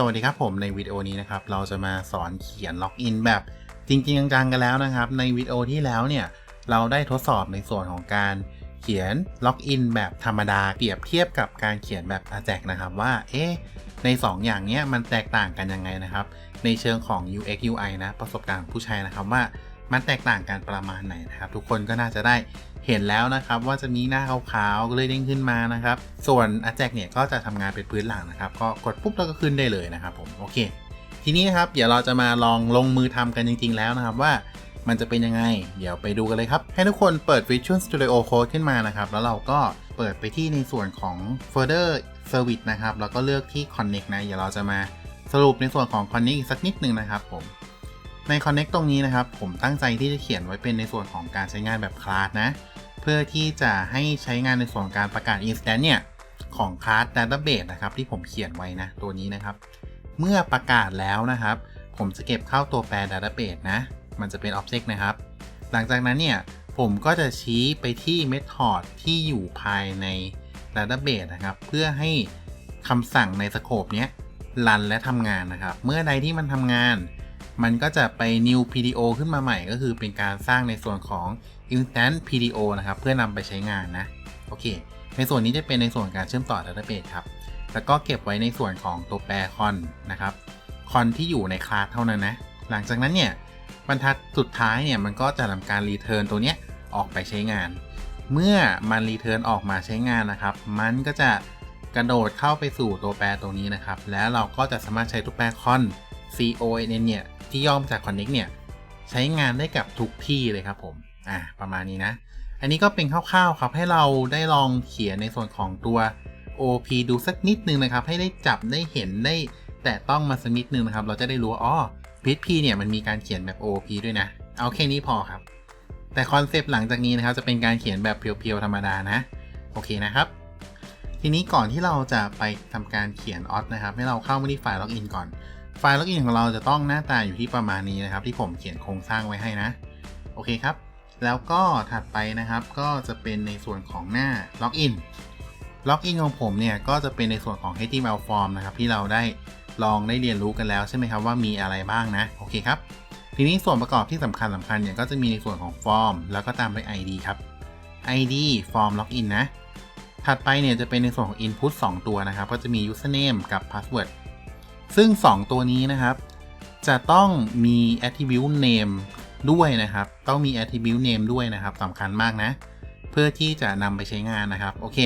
สวัสดีครับผมในวิดีโอนี้นะครับเราจะมาสอนเขียนล็อกอินแบบจริงๆจังๆกันแล้วนะครับ ในวิดีโอที่แล้วเนี่ยเราได้ทดสอบในส่วนของการเขียนล็อกอินแบบธรรมดาเปรียบเทียบกับการเขียนแบบอาแจกนะครับว่าเอ๊ะใน 2 อย่างเนี้ยมันแตกต่างกันยังไงนะครับ ในเชิงของ UX UI นะประสบการณ์ผู้ใช้นะครับว่า มันแตกต่างกันประมาณไหนนะครับ ทุกคนก็น่าจะได้เห็นแล้วนะครับว่าจะมีหน้าขาวๆเลยเด้งขึ้นมานะครับ ส่วน a j a c เนี่ยก็จะทำงานเป็นพื้นหลังนะครับ ก็กดปุ๊บแล้วก็ขึ้นได้เลยนะครับผมโอเค ทีนี้นะครับเดี๋ยวเราจะมาลองลงมือทำกันจริง ๆ แล้วนะครับว่ามันจะเป็นยังไง เดี๋ยวไปดูกันเลยครับ ให้ทุกคนเปิด Visual Studio Code ขึ้นมานะครับ แล้วเราก็เปิดไปที่ในส่วนของ Further Service นะครับ แล้วก็เลือกที่ Connect นะ เดี๋ยวเราจะมาสรุปในส่วนของ Connect อีกสักนิดหนึ่งนะครับผม ใน Connect ตรงนี้นะครับ ผมตั้งใจที่จะเขียนไว้เป็นในส่วนของการใช้งานแบบคลาสนะ เพื่อที่จะให้ใช้งานในส่วนการประกาศ instance เนี่ย ของคลาส database นะครับ ที่ผมเขียนไว้นะ ตัวนี้นะครับ เมื่อประกาศแล้วนะครับ ผมจะเก็บเข้าตัวแปร database นะ มันจะเป็น object นะครับ หลังจากนั้นเนี่ย ผมก็จะชี้ไปที่ method ที่อยู่ภายใน database นะครับ เพื่อให้คำสั่งในสโคปเนี้ยรันและทำงานนะครับ เมื่อใดที่มันทำงาน มันก็จะไป new PDO ขึ้นมาใหม่ก็คือเป็นการสร้างในส่วนของ instant PDO นะครับ เพื่อนำไปใช้งานนะ โอเค ในส่วนนี้จะเป็นในส่วนการเชื่อมต่อ database ครับ แล้วก็เก็บไว้ในส่วนของตัวแปรคอนนะครับ คอนที่อยู่ในคลาสเท่านั้นนะ หลังจากนั้นเนี่ยบรรทัดสุดท้ายเนี่ยมันก็จะทำการรีเทิร์นตัวเนี้ยออกไปใช้งาน เมื่อมันรีเทิร์นออกมาใช้งานนะครับ มันก็จะกระโดดเข้าไปสู่ตัวแปรตัวนี้นะครับ แล้วเราก็จะสามารถใช้ตัวแปรคอน con เนี่ย ที่ย่อมาจาก connect เนี่ย ใช้งานได้กับทุกที่เลยครับผม อ่า ประมาณนี้นะ อันนี้ก็เป็นคร่าวๆครับ ให้เราได้ลองเขียนในส่วนของตัว OP ดูสักนิดนึงนะครับ ให้ได้จับได้เห็นได้แตะต้องมาสักนิดนึงนะครับ เราจะได้รู้ว่าอ๋อ PHP เนี่ยมันมีการเขียนแบบ OP ด้วยนะ เอาแค่นี้พอครับ แต่คอนเซปต์หลังจากนี้นะครับ จะเป็นการเขียนแบบเพียวๆธรรมดานะ โอเคนะครับ ทีนี้ก่อนที่เราจะไปทำการเขียนออ t นะครับ ให้เราเข้ามาที่ไฟล์ล็อกอินก่อน ไฟล์ล็อกอินของเราจะต้องหน้าตาอยู่ที่ประมาณนี้นะครับ ที่ผมเขียนโครงสร้างไว้ให้นะ โอเคครับ แล้วก็ถัดไปนะครับก็จะเป็นในส่วนของหน้าล็อกอินล็อกอินของผมเนี่ยก็จะเป็นในส่วนของ HTML form นะครับที่เราได้ลองได้เรียนรู้กันแล้วใช่ไหมครับว่ามีอะไรบ้างนะ โอเคครับ ทีนี้ส่วนประกอบที่สำคัญสำคัญเนี่ยก็จะมีในส่วนของ form แล้วก็ตามด้วย ID ครับ ID form login นะ ถัดไปเนี่ยจะเป็นในส่วนของ input 2 ตัวนะครับ ก็จะมี username กับ password ซึ่ง 2 ตัวนี้นะครับ จะต้องมี attribute name ด้วยนะครับ ต้องมี attribute name ด้วยนะครับสำคัญมากนะ เพื่อที่จะนำไปใช้งานนะครับ โอเค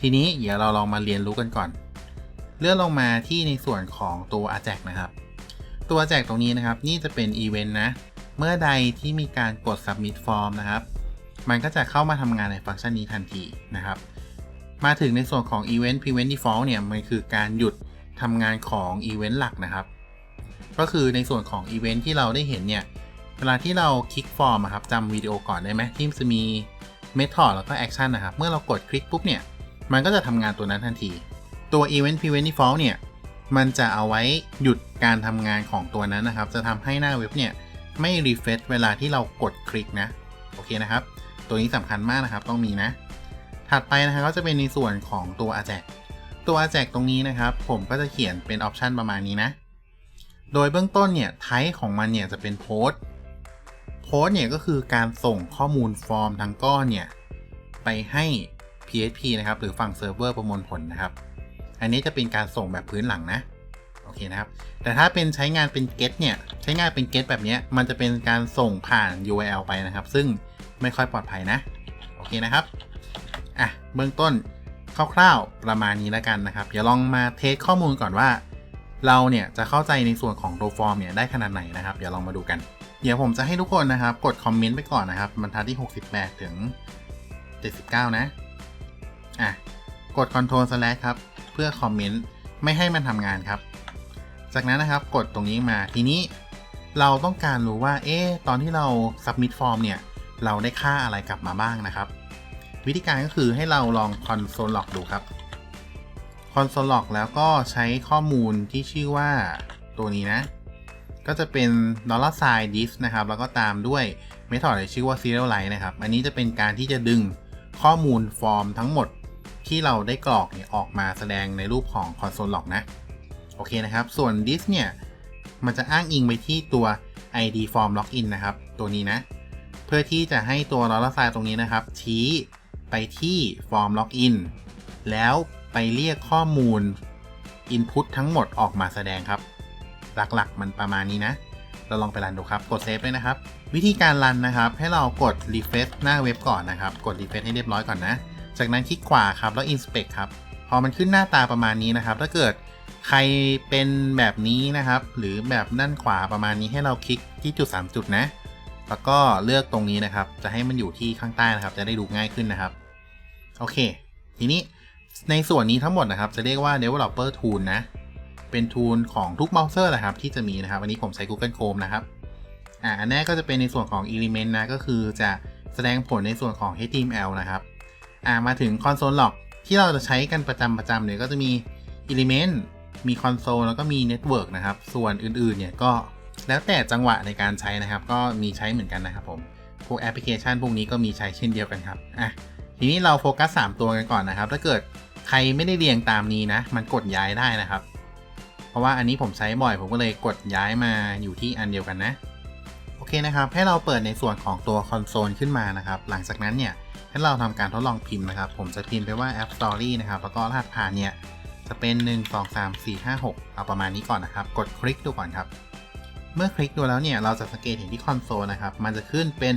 ทีนี้เดี๋ยวเราลองมาเรียนรู้กันก่อน เลื่อนลงมาที่ในส่วนของตัว a j a c นะครับ ตัว a j a c ตรงนี้นะครับ นี่จะเป็น event นะ เมื่อใดที่มีการกด submit form นะครับ มันก็จะเข้ามาทำงานในฟังก์ชันนี้ทันทีนะครับ มาถึงในส่วนของ event prevent default เนี่ย มันคือการหยุด ทำงานของ event หลักนะครับ ก็คือในส่วนของ event ที่เราได้เห็นเนี่ย เวลาที่เราคลิกฟอร์มครับจำวิดีโอก่อนได้ไหมที่จะมี method แล้วก็ action นนะครับ เมื่อเรากดคลิกปุ๊บเนี่ย มันก็จะทำงานตัวนั้นทันที ตัว event prevent default เนี่ย มันจะเอาไว้หยุดการทำงานของตัวนั้นนะครับ จะทำให้หน้าเว็บเนี่ย ไม่ refresh เวลาที่เรากดคลิกนะ โอเคนะครับ ตัวนี้สำคัญมากนะครับ ต้องมีนะ ถัดไปนะครับก็จะเป็นในส่วนของตัว a j a c ตัว a j a c ตรงนี้นะครับ ผมก็จะเขียนเป็นออปชันประมาณนี้นะ โดยเบื้องต้นเนี่ยไทป์ของมันเนี่ยจะเป็นโพสโพสเนี่ยก็คือการส่งข้อมูลฟอร์มทั้งก้อนเนี่ย ไปให้ PHP นะครับ หรือฝั่งเซิร์ฟเวอร์ประมวลผลนะครับ อันนี้จะเป็นการส่งแบบพื้นหลังนะ โอเคนะครับ แต่ถ้าเป็นใช้งานเป็น get เนี่ย ใช้งานเป็น get แบบนี้มันจะเป็นการส่งผ่าน URL ไปนะครับ ซึ่งไม่ค่อยปลอดภัยนะ โอเคนะครับ อะ เบื้องต้น คร่าวๆ ประมาณนี้แล้วกันนะครับ เดี๋ยวลองมาเทสข้อมูลก่อนว่า เราเนี่ยจะเข้าใจในส่วนของตัวฟอร์มเนี่ยได้ขนาดไหนนะครับ เดี๋ยวลองมาดูกัน เดี๋ยวผมจะให้ทุกคนนะครับ กดคอมเมนต์ไปก่อนนะครับบรรทัดที่ 68 ถึง 79 นะ อะ กด Ctrl slash ครับ เพื่อคอมเมนต์ไม่ให้มันทำงานครับ จากนั้นนะครับกดตรงนี้มาทีนี้เราต้องการรู้ว่า เอ๊ะ ตอนที่เรา submit form เนี่ย เราได้ค่าอะไรกลับมาบ้างนะครับ วิธีการก็คือให้เราลอง console log ดูครับ console log แล้วก็ใช้ข้อมูลที่ชื่อว่าตัวนี้นะ ก็จะเป็น dollar sign this นะครับ แล้วก็ตามด้วย method ที่ชื่อว่า serialize นะครับ อันนี้จะเป็นการที่จะดึงข้อมูลฟอร์มทั้งหมดที่เราได้กรอกเนี่ยออกมาแสดงในรูปของ console log นะ โอเคนะครับ ส่วน this เนี่ยมันจะอ้างอิงไปที่ตัว id form login นะครับ ตัวนี้นะ เพื่อที่จะให้ตัว dollar sign ตรงนี้นะครับ ชี้ ไปที่ form login แล้วไปเรียกข้อมูล input ทั้งหมดออกมาแสดงครับ หลักๆ มันประมาณนี้นะ เราลองไปรันดูครับ กดเซฟด้วยนะครับ วิธีการรันนะครับ ให้เรากด refresh หน้าเว็บก่อนนะครับ กด refresh ให้เรียบร้อยก่อนนะ จากนั้นคลิกขวาครับ แล้ว inspect ครับ พอมันขึ้นหน้าตาประมาณนี้นะครับ ถ้าเกิดใครเป็นแบบนี้นะครับ หรือแบบด้านขวาประมาณนี้ให้เราคลิกที่จุด 3 จุดนะ แล้วก็เลือกตรงนี้นะครับ จะให้มันอยู่ที่ข้างใต้นะครับ จะได้ดูง่ายขึ้นนะครับ โอเค ทีนี้ในส่วนนี้ทั้งหมดนะครับ จะเรียกว่า developer tool นะ เป็น tool ของทุกเบราว์เซอร์นะครับ ที่จะมีนะครับ อันนี้ผมใช้ Google Chrome นะครับ อ่า อันแรกก็จะเป็นในส่วนของ element นะ ก็คือจะแสดงผลในส่วนของ HTML นะครับ อ่า มาถึง console log ที่เราจะใช้กันประจำประจำเนี่ยก็จะมี element มี console แล้วก็มี network นะครับ ส่วนอื่นๆ เนี่ยก็ แล้วแต่จังหวะในการใช้นะครับ ก็มีใช้เหมือนกันนะครับผมพวกแอปพลิเคชันพวกนี้ก็มีใช้เช่นเดียวกันครับอะทีนี้เราโฟกัส 3 ตัวกันก่อนนะครับ ถ้าเกิดใครไม่ได้เรียงตามนี้นะ มันกดย้ายได้นะครับ เพราะว่าอันนี้ผมใช้บ่อย ผมก็เลยกดย้ายมาอยู่ที่อันเดียวกันนะ โอเคนะครับ ให้เราเปิดในส่วนของตัวคอนโซลขึ้นมานะครับ หลังจากนั้นเนี่ย ให้เราทำการทดลองพิมพ์นะครับ ผมจะพิมพ์ไปว่า App Story นะครับ แล้วก็รหัสผ่านเนี่ย จะเป็น 1 2 3 4 5 6 เอาประมาณนี้ก่อนนะครับ กดคลิกดูก่อนครับ เมื่อคลิกดูแล้วเนี่ยเราจะสังเกตเห็นที่คอนโซลนะครับ มันจะขึ้นเป็น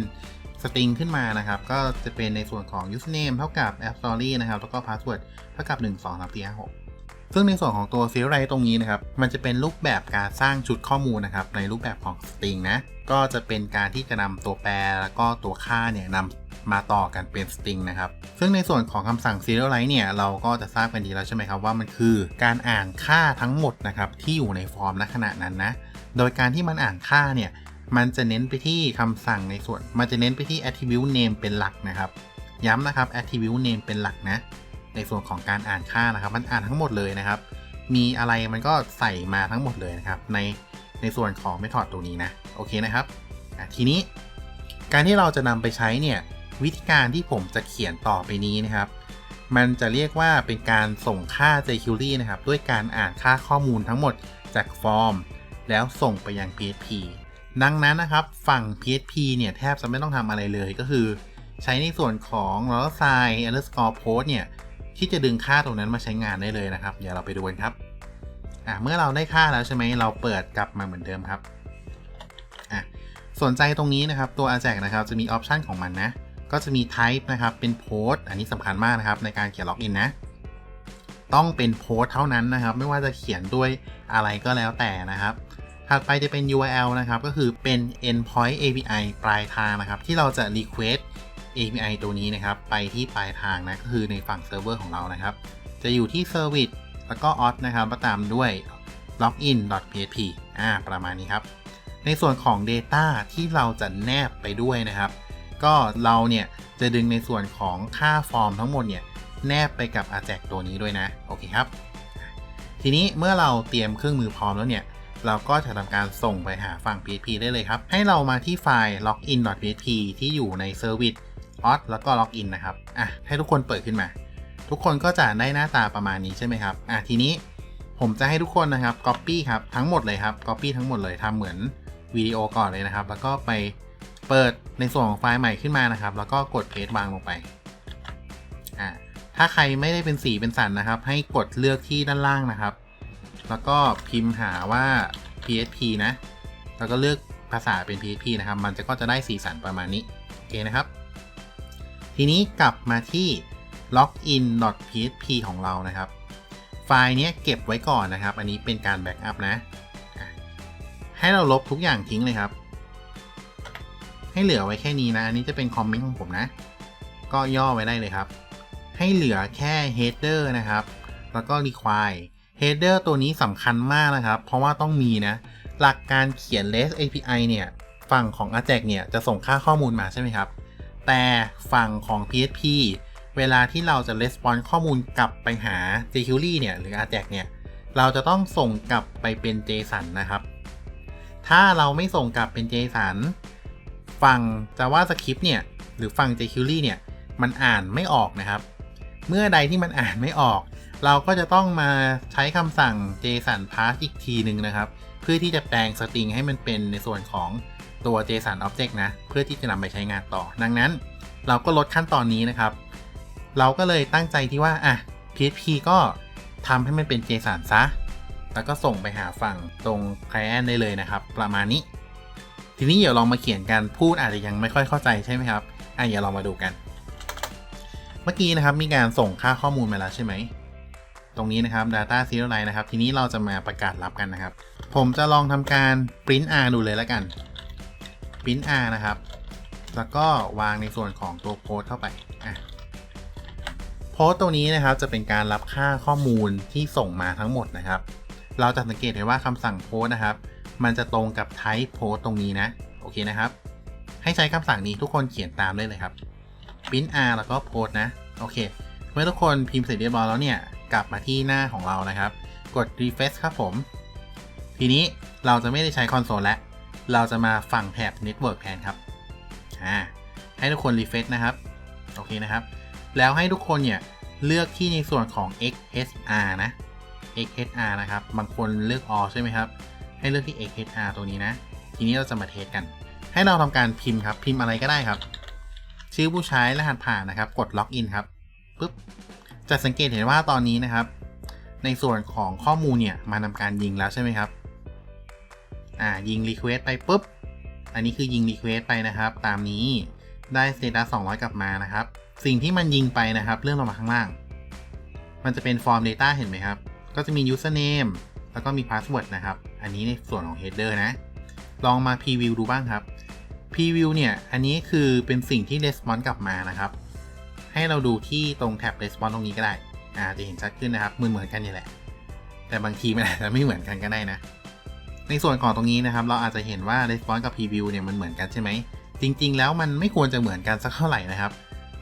สตริงขึ้นมานะครับ ก็จะเป็นในส่วนของ username เท่ากับ app story นะครับ แล้วก็ password เท่ากับ 1 2 3 4 5 6 ซึ่งในส่วนของตัว Serialize ตรงนี้นะครับ มันจะเป็นรูปแบบการสร้างชุดข้อมูลนะครับ ในรูปแบบของ string นะ ก็จะเป็นการที่จะนำตัวแปรแล้วก็ตัวค่าเนี่ยนำมาต่อกันเป็น string นะครับ ซึ่งในส่วนของคำสั่ง serial write เนี่ย เราก็จะทราบกันดีแล้วใช่ไหมครับว่ามันคือการอ่านค่าทั้งหมดนะครับที่อยู่ในฟอร์มณขณะนั้นนะ โดยการที่มันอ่านค่าเนี่ย มันจะเน้นไปที่คำสั่งในส่วน มันจะเน้นไปที่ attribute name เป็นหลักนะครับ ย้ำนะครับ attribute name เป็นหลักนะ ในส่วนของการอ่านค่านะครับ มันอ่านทั้งหมดเลยนะครับ มีอะไรมันก็ใส่มาทั้งหมดเลยนะครับ ในในส่วนของ method ตัวนี้นะ โอเคนะครับ ทีนี้การที่เราจะนำไปใช้เนี่ย วิธีการที่ผมจะเขียนต่อไปนี้นะครับมันจะเรียกว่าเป็นการส่งค่า jQuery นะครับ ด้วยการอ่านค่าข้อมูลทั้งหมดจากฟอร์ม แล้วส่งไปยัง PHP ดังนั้นนะครับ ฝั่ง PHP เนี่ยแทบจะไม่ต้องทำอะไรเลยก็คือ ใช้ในส่วนของ l o s i g n underscore post เนี่ยที่จะดึงค่าตรงนั้นมาใช้งานได้เลยนะครับ เดี๋ยวเราไปดูกันครับอะเมื่อเราได้ค่าแล้วใช่ไหมเราเปิดกลับมาเหมือนเดิมครับอะสนใจตรงนี้นะครับตัว a j a x นะครับจะมีออปชันของมันนะ ก็จะมี type นะครับเป็น post อันนี้สำคัญมากนะครับในการเขียนล็อกอินนะ ต้องเป็นโพสเท่านั้นนะครับ ไม่ว่าจะเขียนด้วยอะไรก็แล้วแต่นะครับ ถัดไปจะเป็น URL นะครับ ก็คือเป็น endpoint API ปลายทางนะครับ ที่เราจะ request API ตัวนี้นะครับ ไปที่ปลายทางนะก็คือในฝั่งเซิร์ฟเวอร์ของเรานะครับ จะอยู่ที่ service แล้วก็ auth นะครับมาตามด้วย login.php อ่าประมาณนี้ครับ ในส่วนของ Data ที่เราจะแนบไปด้วยนะครับ ก็เราเนี่ยจะดึงในส่วนของค่าฟอร์มทั้งหมดเนี่ย แนบไปกับ Ajax ตัวนี้ด้วยนะ โอเคครับ ทีนี้เมื่อเราเตรียมเครื่องมือพร้อมแล้วเนี่ยเราก็จะทำการส่งไปหาฝั่ง PHP ได้เลยครับ ให้เรามาที่ไฟล์ login.php ที่อยู่ใน service auth แล้วก็ login นะครับ อะ ให้ทุกคนเปิดขึ้นมา ทุกคนก็จะได้หน้าตาประมาณนี้ใช่ไหมครับ อะ ทีนี้ผมจะให้ทุกคนนะครับ copy ครับ ทั้งหมดเลยครับ copy ทั้งหมดเลยทำเหมือนวิดีโอก่อนเลยนะครับ แล้วก็ไปเปิดในส่วนของไฟล์ใหม่ขึ้นมานะครับ แล้วก็กด paste วางลงไป ถ้าใครไม่ได้เป็นสีเป็นสันนะครับ ให้กดเลือกที่ด้านล่างนะครับ แล้วก็พิมพ์หาว่า PHP นะ แล้วก็เลือกภาษาเป็น PHP นะครับ มันจะก็จะได้สีสันประมาณนี้โอเคนะครับ ทีนี้กลับมาที่ login.php ของเรานะครับ ไฟล์นี้เก็บไว้ก่อนนะครับ อันนี้เป็นการแบ็กอัพนะ ให้เราลบทุกอย่างทิ้งเลยครับ ให้เหลือไว้แค่นี้นะ อันนี้จะเป็นคอมเมนต์ของผมนะ ก็ย่อไว้ได้เลยครับ ให้เหลือแค่ header นะครับ แล้วก็ require header ตัวนี้สำคัญมากนะครับ เพราะว่าต้องมีนะ หลักการเขียน REST API เนี่ย ฝั่งของ Ajax เนี่ย จะส่งค่าข้อมูลมาใช่ไหมครับ แต่ฝั่งของ PHP เวลาที่เราจะ response ข้อมูลกลับไปหา jQuery เนี่ย หรือ Ajax เนี่ย เราจะต้องส่งกลับไปเป็น JSON นะครับ ถ้าเราไม่ส่งกลับเป็น JSON ฝั่ง JavaScript เนี่ย หรือฝั่ง jQuery เนี่ย มันอ่านไม่ออกนะครับ เมื่อใดที่มันอ่านไม่ออก เราก็จะต้องมาใช้คำสั่ง JSON pass อีกทีหนึ่งนะครับ เพื่อที่จะแปลงสตริงให้มันเป็นในส่วนของตัว JSON object นะ เพื่อที่จะนำไปใช้งานต่อ ดังนั้น เราก็ลดขั้นตอนนี้นะครับ เราก็เลยตั้งใจที่ว่าอะ PHP ก็ทำให้มันเป็น JSON ซะ แล้วก็ส่งไปหาฝั่งตรง client ได้เลยนะครับ ประมาณนี้ ทีนี้เดี๋ยวลองมาเขียนกันพูดอาจจะยังไม่ค่อยเข้าใจใช่ไหมครับอะเดี๋ยวลองมาดูกัน เมื่อกี้นะครับมีการส่งค่าข้อมูลมาแล้วใช่ไหม ตรงนี้นะครับ data serialize นะครับ ทีนี้เราจะมาประกาศรับกันนะครับ ผมจะลองทำการ print r ดูเลยแล้วกัน print r นะครับ แล้วก็วางในส่วนของตัวโพสเข้าไปอะโพสตัวนี้นะครับจะเป็นการรับค่าข้อมูลที่ส่งมาทั้งหมดนะครับ เราจะสังเกตเห็นว่าคำสั่งโพสนะครับ มันจะตรงกับ type โพสตรงนี้นะ โอเคนะครับ ให้ใช้คำสั่งนี้ทุกคนเขียนตามได้เลยครับ print r แล้วก็โพสนะ โอเค เมื่อทุกคนพิมพ์เสร็จเรียบร้อยแล้วเนี่ย กลับมาที่หน้าของเรานะครับ กด refresh ครับผม ทีนี้เราจะไม่ได้ใช้คอนโซลแล้ว เราจะมาฝั่งแถบ network แทนครับ อ่า ให้ทุกคน refresh นะครับ โอเคนะครับ แล้วให้ทุกคนเนี่ยเลือกที่ในส่วนของ XHR นะ XHR นะครับ บางคนเลือก all ใช่ไหมครับ ให้เลือกที่ XHR ตัวนี้นะ ทีนี้เราจะมาเทสกัน ให้เราทำการพิมพ์ครับ พิมพ์อะไรก็ได้ครับ ชื่อผู้ใช้รหัสผ่านนะครับ กดล็อกอินครับปุ๊บจะสังเกตเห็นว่าตอนนี้นะครับ ในส่วนของข้อมูลเนี่ยมานำการยิงแล้วใช่ไหมครับอ่ายิง Request ไปปุ๊บอันนี้คือยิง Request ไปนะครับ ตามนี้ได้ Status 200 กลับมานะครับ สิ่งที่มันยิงไปนะครับเลื่อนลงมาข้างล่าง มันจะเป็น Form Data เห็นไหมครับ ก็จะมี Username แล้วก็มี Password นะครับ อันนี้ในส่วนของ Header นะ ลองมา Preview ดูบ้างครับ Preview เนี่ย อันนี้คือเป็นสิ่งที่ Response กลับมานะครับ ให้เราดูที่ตรงแท็บ Response ตรงนี้ก็ได้ อ่า จะเห็นชัดขึ้นนะครับ เหมือนเหมือนกันนี่แหละ แต่บางทีมันอาจจะไม่เหมือนกันก็ได้นะ ในส่วนของตรงนี้นะครับ เราอาจจะเห็นว่า Response กับ Preview เนี่ย มันเหมือนกันใช่ไหม จริง ๆ แล้วมันไม่ควรจะเหมือนกันสักเท่าไหร่นะครับ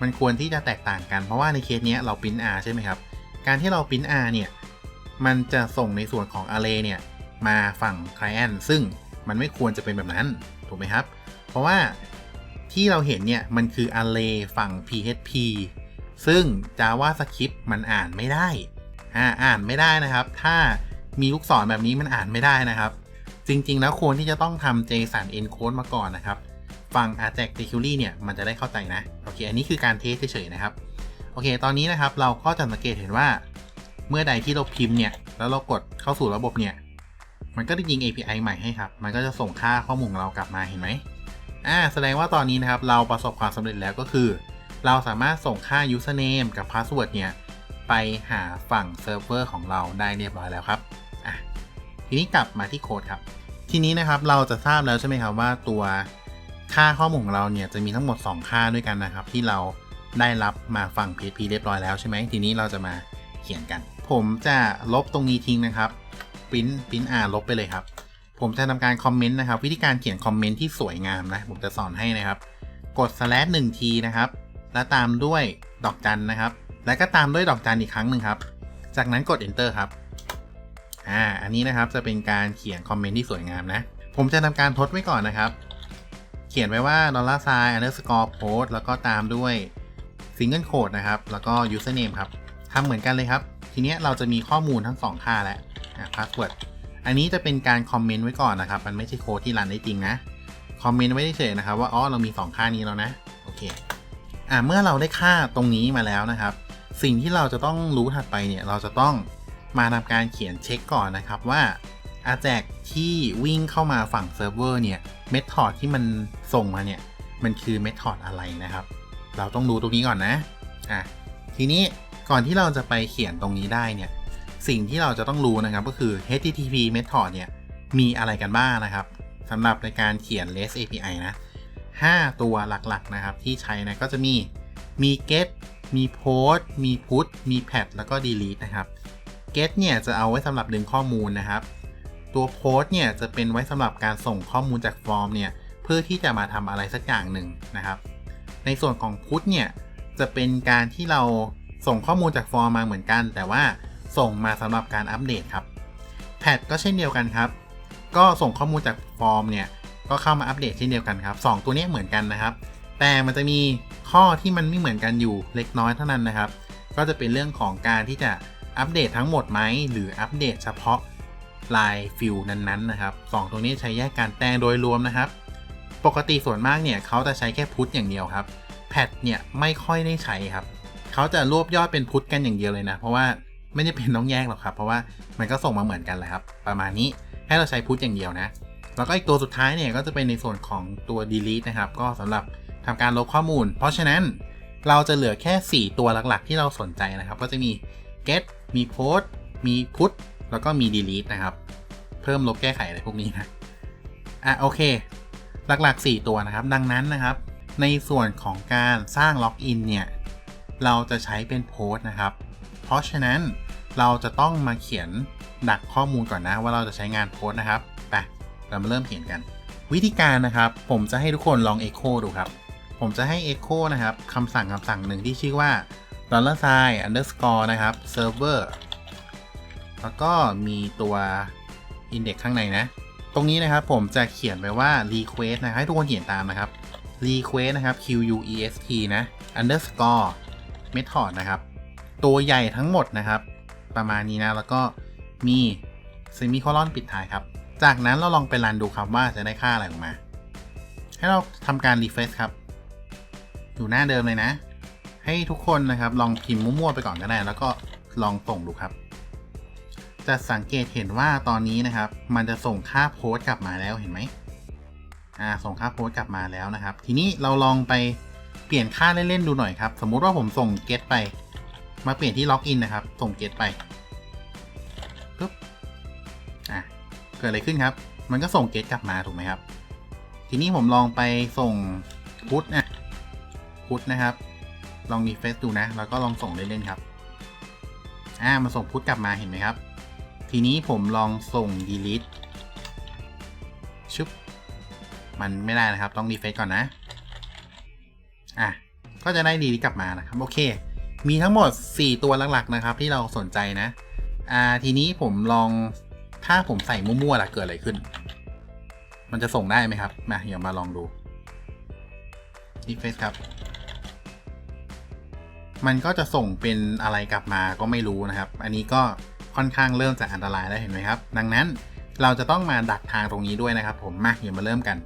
มันควรที่จะแตกต่างกัน เพราะว่าในเคสนี้เราพิมพ์ R ใช่ไหมครับ การที่เราพิมพ์ R เนี่ย มันจะส่งในส่วนของ Array เนี่ย มาฝั่ง Client ซึ่งมันไม่ควรจะเป็นแบบนั้น ถูกไหมครับ เพราะว่าที่เราเห็นเนี่ย มันคือ Array ฝั่ง PHP ซึ่ง JavaScript มันอ่านไม่ได้ อ่าอ่านไม่ได้นะครับ ถ้ามีลูกศรแบบนี้มันอ่านไม่ได้นะครับ จริงๆ แล้วควรที่จะต้องทำ JSON encode มาก่อนนะครับ ฝั่ง Ajax Security เนี่ย มันจะได้เข้าใจนะ โอเค อันนี้คือการเทสเฉยๆนะครับ โอเค ตอนนี้นะครับ เราก็จะสังเกตเห็นว่า เมื่อใดที่เราพิมพ์เนี่ย แล้วเรากดเข้าสู่ระบบเนี่ย มันก็จะยิง API ใหม่ให้ครับ มันก็จะส่งค่าข้อมูลของเรากลับมา เห็นไหม อ่าแสดงว่าตอนนี้นะครับเราประสบความสำเร็จแล้วก็คือ เราสามารถส่งค่า username กับ password เนี่ย ไปหาฝั่งเซิร์ฟเวอร์ของเราได้เรียบร้อยแล้วครับอะทีนี้กลับมาที่โค้ดครับ ทีนี้นะครับเราจะทราบแล้วใช่ไหมครับว่าตัวค่าข้อมูลของเราเนี่ยจะมีทั้งหมด 2 ค่าด้วยกันนะครับ ที่เราได้รับมาฝั่ง PHP เรียบร้อยแล้วใช่ไหมทีนี้เราจะมาเขียนกัน ผมจะลบตรงนี้ทิ้งนะครับปริ้นปริ้น R ลบไปเลยครับ ผมจะทำการคอมเมนต์นะครับ วิธีการเขียนคอมเมนต์ที่สวยงามนะ ผมจะสอนให้นะครับ กด slash หนึ่งทีนะครับ แล้วตามด้วยดอกจันนะครับ แล้วก็ตามด้วยดอกจันอีกครั้งหนึ่งครับ จากนั้นกด enter ครับอ่าอันนี้นะครับจะเป็นการเขียนคอมเมนต์ที่สวยงามนะ ผมจะทำการทดไว้ก่อนนะครับ เขียนไว้ว่า dollar sign underscore post แล้วก็ตามด้วย single quote นะครับ แล้วก็ username ครับทำเหมือนกันเลยครับ ทีนี้เราจะมีข้อมูลทั้ง 2 ค่าแล้ว password อันนี้จะเป็นการคอมเมนต์ไว้ก่อนนะครับ มันไม่ใช่โค้ดที่รันได้จริงนะ คอมเมนต์ไว้เฉยๆนะครับว่าอ๋อเรามี 2 ค่านี้แล้วนะ โอเค อ่าเมื่อเราได้ค่าตรงนี้มาแล้วนะครับ สิ่งที่เราจะต้องรู้ถัดไปเนี่ย เราจะต้องมาทำการเขียนเช็คก่อนนะครับว่าอาแจกที่วิ่งเข้ามาฝั่งเซิร์ฟเวอร์เนี่ยเมธอดที่มันส่งมาเนี่ย มันคือเมธอดอะไรนะครับ เราต้องรู้ตรงนี้ก่อนนะ อะ ทีนี้ก่อนที่เราจะไปเขียนตรงนี้ได้เนี่ย สิ่งที่เราจะต้องรู้นะครับก็คือ HTTP method เนี่ยมีอะไรกันบ้างนะครับสำหรับในการเขียน REST API นะ 5 ตัวหลักๆนะครับที่ใช้นะก็จะมีมี get มี post มี put มี pat แล้วก็ delete นะครับ get เนี่ยจะเอาไว้สำหรับดึงข้อมูลนะครับ ตัว post เนี่ยจะเป็นไว้สำหรับการส่งข้อมูลจากฟอร์มเนี่ยเพื่อที่จะมาทำอะไรสักอย่างหนึ่งนะครับ ในส่วนของ put เนี่ยจะเป็นการที่เราส่งข้อมูลจากฟอร์มมาเหมือนกัน แต่ว่า ส่งมาสำหรับการอัปเดตครับแพทก็เช่นเดียวกันครับ ก็ส่งข้อมูลจากฟอร์มเนี่ยก็เข้ามาอัปเดตเช่นเดียวกันครับ 2 ตัวนี้เหมือนกันนะครับ แต่มันจะมีข้อที่มันไม่เหมือนกันอยู่เล็กน้อยเท่านั้นนะครับ ก็จะเป็นเรื่องของการที่จะอัปเดตทั้งหมดไหมหรืออัปเดตเฉพาะลายฟิลนั้นๆนะครับสองตรงนี้ใช้แยกการแต่งโดยรวมนะครับ ปกติส่วนมากเนี่ยเขาจะใช้แค่พุทอย่างเดียวครับแพทเนี่ยไม่ค่อยได้ใช้ครับเขาจะรวบยอดเป็นพุทกันอย่างเดียวเลยนะ เพราะว่า ไม่ได้เป็นต้องแยกหรอกครับ เพราะว่ามันก็ส่งมาเหมือนกันแหละครับ ประมาณนี้ให้เราใช้พุทอย่างเดียวนะ แล้วก็อีกตัวสุดท้ายเนี่ยก็จะเป็นในส่วนของตัว delete นะครับ ก็สำหรับทำการลบข้อมูล เพราะฉะนั้นเราจะเหลือแค่ 4 ตัวหลักๆ ที่เราสนใจนะครับ ก็จะมี get มี post มี put แล้วก็มี delete นะครับ เพิ่มลบแก้ไขอะไรพวกนี้นะ อะโอเค หลักๆ 4 ตัวนะครับ ดังนั้นนะครับ ในส่วนของการสร้างล็อกอินเนี่ย เราจะใช้เป็นโพสต์นะครับ เพราะฉะนั้นเราจะต้องมาเขียนดักข้อมูลก่อนนะว่าเราจะใช้งานโพสนะครับไปเรามาเริ่มเขียนกัน วิธีการนะครับ ผมจะให้ทุกคนลอง Echo ดูครับ ผมจะให้ Echo นะครับคำสั่งคำสั่งหนึ่งที่ชื่อว่า dollar sign underscore นะครับ server แล้วก็มีตัว index ข้างในนะ ตรงนี้นะครับผมจะเขียนไปว่า request นะให้ทุกคนเขียนตามนะครับ request นะครับ q u e s t นะ underscore method นะครับ ตัวใหญ่ทั้งหมดนะครับ ประมาณนี้นะ แล้วก็มี semicolon ปิดท้ายครับ จากนั้นเราลองไปรันดูครับว่าจะได้ค่าอะไรออกมา ให้เราทำการ refresh ครับ อยู่หน้าเดิมเลยนะ ให้ทุกคนนะครับ ลองพิมพ์มั่วๆไปก่อนก็ได้ แล้วก็ลองส่งดูครับ จะสังเกตเห็นว่าตอนนี้นะครับ มันจะส่งค่าโพสต์กลับมาแล้วเห็นไหมอ่าส่งค่าโพสต์กลับมาแล้วนะครับ ทีนี้เราลองไปเปลี่ยนค่าเล่นๆดูหน่อยครับ สมมุติว่าผมส่ง get ไป มาเปลี่ยนที่ล็อกอินนะครับ ส่ง get ไปปุ๊บอะเกิดอะไรขึ้นครับ มันก็ส่ง get กลับมาถูกไหมครับ ทีนี้ผมลองไปส่งพุทนะพุทนะครับ ลองรีเฟซดูนะ แล้วก็ลองส่งเล่นๆครับอ่ามาส่งพุทกลับมาเห็นไหมครับ ทีนี้ผมลองส่ง delete ชุบมันไม่ได้นะครับ ต้องรีเฟซก่อนนะ อะ ก็จะได้ delete กลับมานะครับ โอเค มีทั้งหมด 4 ตัวหลักๆนะครับ ที่เราสนใจนะ อ่าทีนี้ผมลองถ้าผมใส่มั่วๆล่ะเกิดอะไรขึ้น มันจะส่งได้ไหมครับมาเดี๋ยวมาลองดู refresh ครับ มันก็จะส่งเป็นอะไรกลับมาก็ไม่รู้นะครับ อันนี้ก็ค่อนข้างเริ่มจะอันตรายแล้วเห็นไหมครับ ดังนั้นเราจะต้องมาดักทางตรงนี้ด้วยนะครับ ผมมาเดี๋ยวมาเริ่มกัน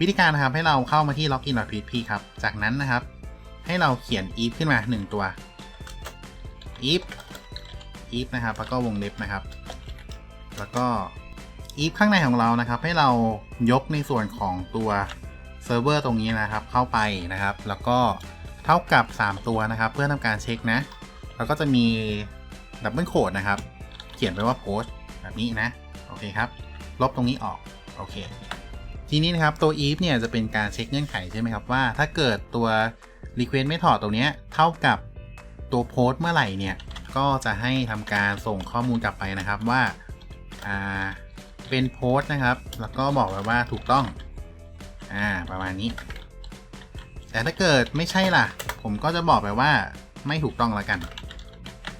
วิธีการนะครับให้เราเข้ามาที่ login.php ครับ จากนั้นนะครับ ให้เราเขียน if ขึ้นมา 1 ตัว if if นะครับ แล้วก็วงเล็บนะครับ แล้วก็ if ข้างในของเรานะครับ ให้เรายกในส่วนของตัวเซิร์ฟเวอร์ตรงนี้นะครับ เข้าไปนะครับ แล้วก็เท่ากับ 3 ตัวนะครับ เพื่อทำการเช็คนะ แล้วก็จะมีดับเบิลโคดนะครับ เขียนไปว่าโพสแบบนี้นะ โอเคครับ ลบตรงนี้ออก โอเค ทีนี้นะครับตัว if เนี่ยจะเป็นการเช็คเงื่อนไขใช่ไหมครับว่า ถ้าเกิดตัว request method ตรงนี้เท่ากับตัวโพสเมื่อไหร่เนี่ย ก็จะให้ทำการส่งข้อมูลกลับไปนะครับว่าอ่าเป็นโพสนะครับ แล้วก็บอกไว้ว่าถูกต้อง อ่า ประมาณนี้ แต่ถ้าเกิดไม่ใช่ล่ะ ผมก็จะบอกไปว่าไม่ถูกต้องแล้วกัน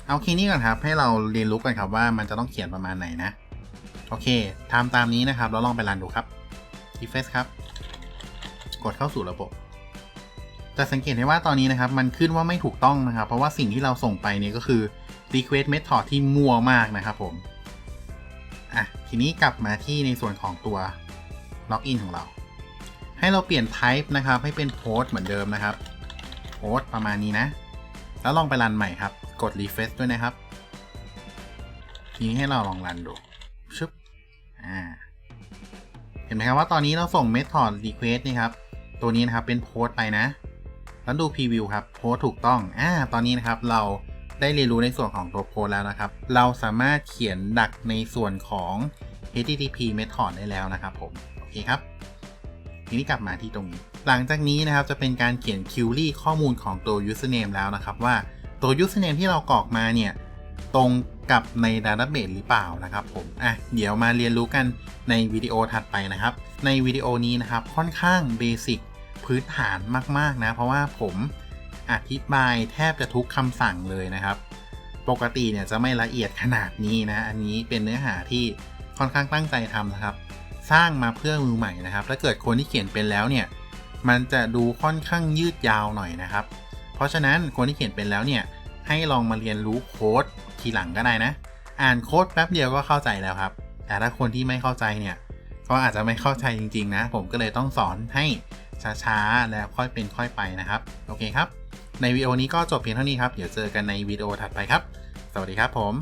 เอาคีย์นี้ก่อนครับ ให้เราเรียนรู้กันครับว่ามันจะต้องเขียนประมาณไหนนะ โอเคทำตามนี้นะครับ แล้วลองไปรันดูครับ refresh ครับ กดเข้าสู่ระบบ จะสังเกตได้ว่าตอนนี้นะครับมันขึ้นว่าไม่ถูกต้องนะครับ เพราะว่าสิ่งที่เราส่งไปเนี่ยก็คือ request method ที่มั่วมากนะครับผมอะทีนี้กลับมาที่ในส่วนของตัว login ของเรา ให้เราเปลี่ยน type นะครับ ให้เป็น post เหมือนเดิมนะครับ post ประมาณนี้นะ แล้วลองไปรันใหม่ครับ กด refresh ด้วยนะครับ ทีนี้ให้เราลองรันดูชึบอ่าเห็นไหมครับว่าตอนนี้เราส่ง method request นี่ครับ ตัวนี้นะครับเป็นโพสต์ไปนะ แล้วดู preview ครับโพสถูกต้องอ่าตอนนี้นะครับเราได้เรียนรู้ในส่วนของตัวโพสแล้วนะครับ เราสามารถเขียนดักในส่วนของ http method ได้แล้วนะครับผม โอเคครับ ทีนี้กลับมาที่ตรงนี้ หลังจากนี้นะครับจะเป็นการเขียน query ข้อมูลของตัว username แล้วนะครับ ว่าตัว username ที่เรากรอกมาเนี่ย ตรงกับใน Database หรือเปล่านะครับผม อะ เดี๋ยวมาเรียนรู้กันในวิดีโอถัดไปนะครับ ในวิดีโอนี้นะครับค่อนข้างเบสิก พื้นฐานมาก ๆ นะ เพราะว่าผมอธิบายแทบจะทุกคำสั่งเลยนะครับ ปกติเนี่ยจะไม่ละเอียดขนาดนี้นะ อันนี้เป็นเนื้อหาที่ค่อนข้างตั้งใจทำนะครับ สร้างมาเพื่อมือใหม่นะครับ ถ้าเกิดคนที่เขียนเป็นแล้วเนี่ย มันจะดูค่อนข้างยืดยาวหน่อยนะครับ เพราะฉะนั้นคนที่เขียนเป็นแล้วเนี่ย ให้ลองมาเรียนรู้โค้ดทีหลังก็ได้นะ อ่านโค้ดแป๊บเดียวก็เข้าใจแล้วครับ แต่ถ้าคนที่ไม่เข้าใจเนี่ย ก็อาจจะไม่เข้าใจจริง ๆ นะ ผมก็เลยต้องสอนให้ ช้าๆ แล้วค่อยเป็นค่อยไปนะครับ โอเคครับ ในวิดีโอนี้ก็จบเพียงเท่านี้ครับ เดี๋ยวเจอกันในวิดีโอถัดไปครับ สวัสดีครับผม